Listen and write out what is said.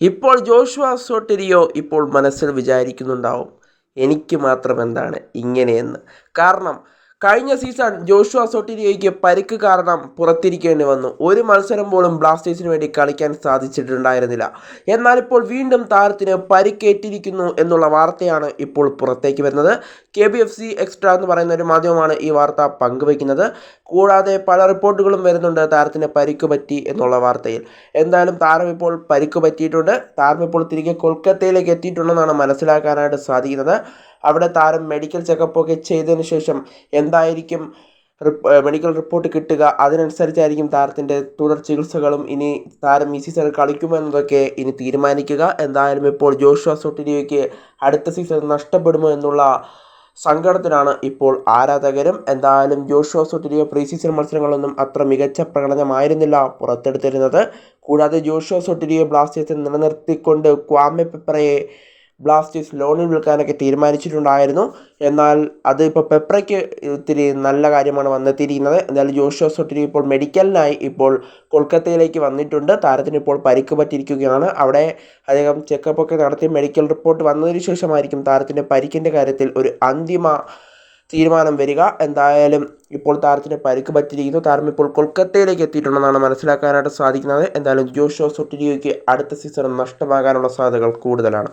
ഇപ്പോൾ ജോഷുവ സോട്ടിരിയോ ഇപ്പോൾ മനസ്സിൽ വിചാരിക്കുന്നുണ്ടാവും. എനിക്ക് മാത്രം എന്താണ് ഇങ്ങനെയെന്ന്. കാരണം കഴിഞ്ഞ സീസൺ ജോഷു അസോട്ടിരിയോയ്ക്ക് പരിക്ക് കാരണം പുറത്തിരിക്കേണ്ടി വന്നു. ഒരു മത്സരം പോലും ബ്ലാസ്റ്റേഴ്സിന് വേണ്ടി കളിക്കാൻ സാധിച്ചിട്ടുണ്ടായിരുന്നില്ല. എന്നാൽ ഇപ്പോൾ വീണ്ടും താരത്തിന് പരിക്കേറ്റിരിക്കുന്നു എന്നുള്ള വാർത്തയാണ് ഇപ്പോൾ പുറത്തേക്ക് വരുന്നത്. K B F C extra എന്ന് പറയുന്ന ഒരു മാധ്യമമാണ് ഈ വാർത്ത പങ്കുവയ്ക്കുന്നത്. കൂടാതെ പല റിപ്പോർട്ടുകളും വരുന്നുണ്ട് താരത്തിന് പരിക്ക് പറ്റി എന്നുള്ള വാർത്തയിൽ. എന്തായാലും താരം ഇപ്പോൾ പരിക്ക് പറ്റിയിട്ടുണ്ട്. താരം ഇപ്പോൾ തിരികെ കൊൽക്കത്തയിലേക്ക് എത്തിയിട്ടുണ്ടെന്നാണ് മനസ്സിലാക്കാനായിട്ട് സാധിക്കുന്നത്. അവിടെ താരം മെഡിക്കൽ ചെക്കപ്പ് ഒക്കെ ചെയ്തതിന് ശേഷം എന്തായിരിക്കും മെഡിക്കൽ റിപ്പോർട്ട് കിട്ടുക? അതിനനുസരിച്ചായിരിക്കും താരത്തിന്റെ തുടർ ചികിത്സകളും ഇനി താരം ഈ സീസണിൽ കളിക്കുമോ എന്നതൊക്കെ ഇനി തീരുമാനിക്കുക. എന്തായാലും ഇപ്പോൾ ജോഷുവ സൊട്ടിരിയോയ്ക്ക് അടുത്ത സീസൺ നഷ്ടപ്പെടുമോ എന്നുള്ള സങ്കടത്തിലാണ് ഇപ്പോൾ ആരാധകരും. എന്തായാലും ജോഷുവ സൊട്ടിരിയോ പ്രീ സീസൺ മത്സരങ്ങളൊന്നും അത്ര മികച്ച പ്രകടനമായിരുന്നില്ല പുറത്തെടുത്തിരുന്നത്. കൂടാതെ ജോഷുവ സൊട്ടിരിയോ ബ്ലാസ്റ്റേഴ്സിൽ നിലനിർത്തിക്കൊണ്ട് ക്വാമെ പെപ്പറയെ ബ്ലാസ്റ്റേഴ്സ് ലോണിൽ വിൽക്കാനൊക്കെ തീരുമാനിച്ചിട്ടുണ്ടായിരുന്നു. എന്നാൽ അത് ഇപ്പോൾ പെപ്രയ്ക്ക് ഒത്തിരി നല്ല കാര്യമാണ് വന്നെത്തിയിരിക്കുന്നത്. എന്തായാലും ജോഷോ സൊട്ടിരി ഇപ്പോൾ മെഡിക്കലിനായി ഇപ്പോൾ കൊൽക്കത്തയിലേക്ക് വന്നിട്ടുണ്ട്. താരത്തിന് ഇപ്പോൾ പരിക്ക് പറ്റിയിരിക്കുകയാണ്. അവിടെ അദ്ദേഹം ചെക്കപ്പ് ഒക്കെ നടത്തി മെഡിക്കൽ റിപ്പോർട്ട് വന്നതിന് ശേഷമായിരിക്കും താരത്തിന്റെ പരിക്കിന്റെ കാര്യത്തിൽ ഒരു അന്തിമ തീരുമാനം വരിക. എന്തായാലും ഇപ്പോൾ താരത്തിന് പരിക്ക് പറ്റിയിരിക്കുന്നു. താരം ഇപ്പോൾ കൊൽക്കത്തയിലേക്ക് എത്തിയിട്ടുണ്ടെന്നാണ് മനസ്സിലാക്കാനായിട്ട് സാധിക്കുന്നത്. എന്തായാലും ജോഷോ സൊട്ടിരിയോയ്ക്ക് അടുത്ത സീസൺ നഷ്ടമാകാനുള്ള സാധ്യതകൾ കൂടുതലാണ്.